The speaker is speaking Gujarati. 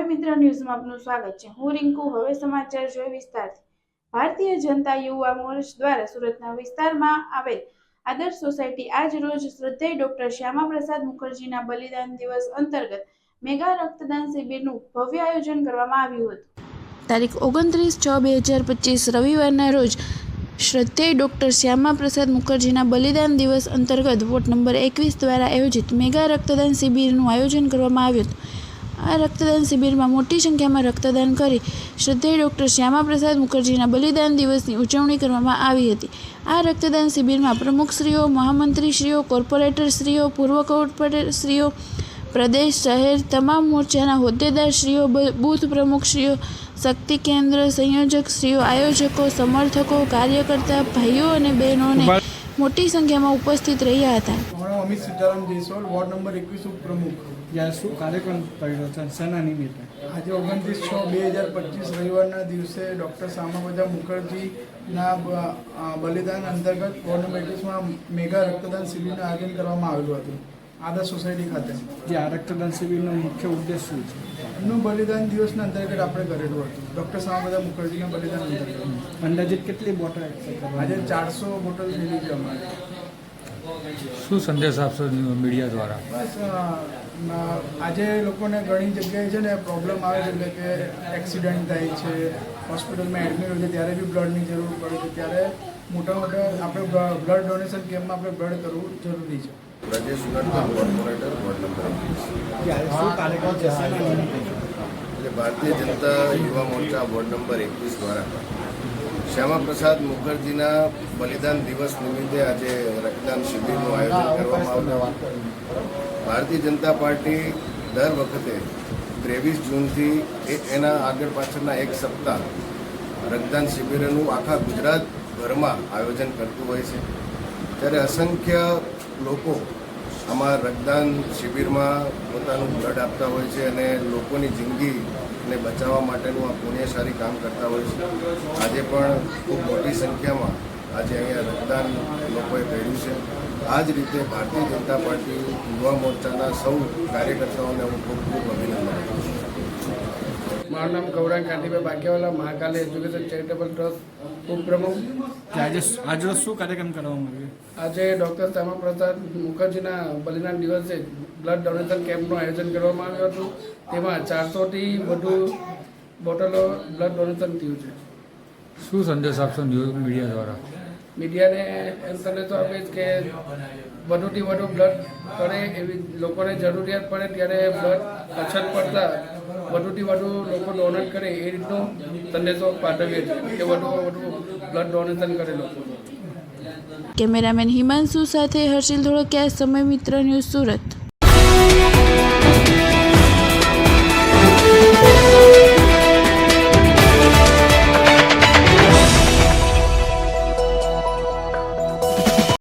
સમય મિત્ર ન્યૂઝમાં આપનું સ્વાગત છે. હું રિંકુ, હવે સમાચાર જોઈ વિસ્તારથી. ભારતીય જનતા યુવા મોરચ દ્વારા સુરતના વિસ્તારમાં આવેલ આદર્શ સોસાયટી આજ રોજ શ્રદ્ધેય ડોક્ટર શ્યામા પ્રસાદ મુખર્જીના બલિદાન દિવસ અંતર્ગત મેગા રક્તદાન શિબિરનું ભવ્ય આયોજન કરવામાં આવ્યું હતું. તારીખ ઓગણત્રીસ છ બે હજાર પચીસ રવિવારના રોજ શ્રદ્ધેય ડોક્ટર શ્યામા પ્રસાદ મુખર્જીના બલિદાન દિવસ અંતર્ગત વોર્ડ નંબર એકવીસ દ્વારા આયોજિત મેગા રક્તદાન શિબિરનું આયોજન કરવામાં આવ્યું હતું. આ રક્તદાન શિબિરમાં મોટી સંખ્યામાં રક્તદાન કરી શ્રદ્ધેય ડૉક્ટર શ્યામાપ્રસાદ મુખર્જીના બલિદાન દિવસની ઉજવણી કરવામાં આવી હતી. આ રક્તદાન શિબિરમાં પ્રમુખશ્રીઓ, મહામંત્રીશ્રીઓ, કોર્પોરેટરશ્રીઓ, પૂર્વ કોર્પોરેટરશ્રીઓ, પ્રદેશ શહેર તમામ મોરચાના હોદ્દેદારશ્રીઓ બૂથ પ્રમુખશ્રીઓ, શક્તિ કેન્દ્ર સંયોજકશ્રીઓ, આયોજકો, સમર્થકો, કાર્યકર્તા, ભાઈઓ અને બહેનોને મોટી સંખ્યામાં ઉપસ્થિત રહ્યા હતા. અમિત સીતારામ જયસ્વાલ વોર્ડ નંબર એકવીસ ઉપપ્રમુખ જ્યાં શું કાર્યક્રમ કર્યો છે સેના નિમિત્તે. આજે ઓગણત્રીસ છ બે હજાર પચીસ રવિવારના દિવસે ડૉક્ટર શ્યામાપ્રસાદ મુખર્જીના બલિદાન અંતર્ગત વોર્ડ નંબર એકવીસમાં મેગા રક્તદાન શિબિરનું આયોજન કરવામાં આવેલું હતું. આદર્શ સોસાયટી ખાતે. જે આ રક્તદાન શિબિરનો મુખ્ય ઉદ્દેશ શું છે? એમનું બલિદાન દિવસના અંતર્ગત આપણે કરેલું હતું. ડૉક્ટર શ્યામાપ્રસાદ મુખર્જીના બલિદાન અંતર્ગત. અંદાજિત કેટલી બોટલ આજે ચારસો બોટલ લીધી છે અમારે. શું સંદેશ આપશો મીડિયા દ્વારા? બસ આજે લોકોને ઘણી જગ્યાએ છે ને પ્રોબ્લેમ આવે છે એટલે કે એક્સિડન્ટ થાય છે હોસ્પિટલમાં એડમિટ હોય છે ત્યારે બી બ્લડની જરૂર પડે છે. ત્યારે મોટા મોટા આપણે બ્લડ ડોનેશન કેમ્પમાં આપણે બ્લડ કરવું જરૂરી છે. રાજેશ કોર્પોરેટર વોર્ડ નંબર એટલે ભારતીય જનતા યુવા મોરચા વોર્ડ નંબર એકવીસ દ્વારા. શ્યામા પ્રસાદ મુખર્જીના બલિદાન દિવસ નિમિત્તે આજે રક્તદાન શિબિરનું આયોજન કરવામાં આવ્યું. ભારતીય જનતા પાર્ટી દર વખતે ત્રેવીસ જૂનથી એના આગળ પાછળના એક સપ્તાહ રક્તદાન શિબિરનું આખા ગુજરાતભરમાં આયોજન કરતું હોય છે. ત્યારે અસંખ્ય લોકો આમાં રક્તદાન શિબિરમાં પોતાનું બ્લડ આપતા હોય છે અને લોકોની જિંદગીને બચાવવા માટેનું આ પુણ્યશાળી કામ કરતા હોય છે. આજે પણ ખૂબ મોટી સંખ્યામાં આજે અહીંયા રક્તદાન લોકોએ કર્યું છે. આ જ રીતે ભારતીય જનતા પાર્ટી યુવા મોરચાના સૌ કાર્યકર્તાઓને હું ખૂબ ખૂબ અભિનંદન મારું નામ Gaurang Kantibhai Bakiwala Mahakali education charitable trust ઉપપ્રમુખ. આજે આજે શું કાર્યક્રમ કરવામાં આવ્યો? આજે ડૉક્ટર શ્યામાપ્રસાદ મુખર્જીના બલિદાન દિવસે બ્લડ ડોનેશન કેમ્પનું આયોજન કરવામાં આવ્યું હતું. તેમાં ચારસોથી વધુ બોટલો બ્લડ ડોનેશન થયું છે. શું સંદેશ આપશો ન્યૂઝ મીડિયા દ્વારા? મીડિયાને એમ સંદેશો આપીશ કે વધુથી વધુ બ્લડ પડે એવી લોકોને જરૂરિયાત પડે ત્યારે બ્લડ અછત પડતા વધુથી વધુ લોકો ડોનેટ કરે એ રીતનો સંદેશો પાઠવીએ છીએ કે વધુ વધુ બ્લડ ડોનેશન કરે લોકો. કેમેરામેન હિમાંશુ સાથે હર્ષિલ ધોળકિયા, સમય મિત્ર ન્યૂઝ સુરત.